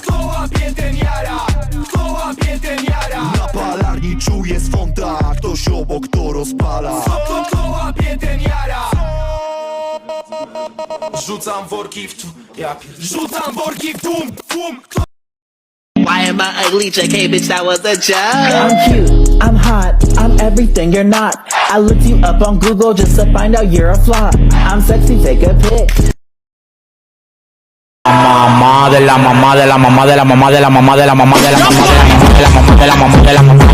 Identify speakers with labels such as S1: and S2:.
S1: Kto łapie ten jara? Kto łapie ten jara?
S2: Na palarni czuję swąta Ktoś obok to rozpala
S1: Kto, kto łapie ten jara? Rzucam worki w tłum, ja pier... Rzucam worki w tłum, tłum Kto
S3: Why am I ugly? JK, bitch, that was a joke.
S4: I'm cute, I'm hot, I'm everything you're not. I looked you up on Google just to find out you're a flop. I'm sexy, take a pic.
S5: mamá de la mamá de la mamá de la mamá de la mamá de la mamá de la mamá de la mamá de la mamá de la mamá de la mamá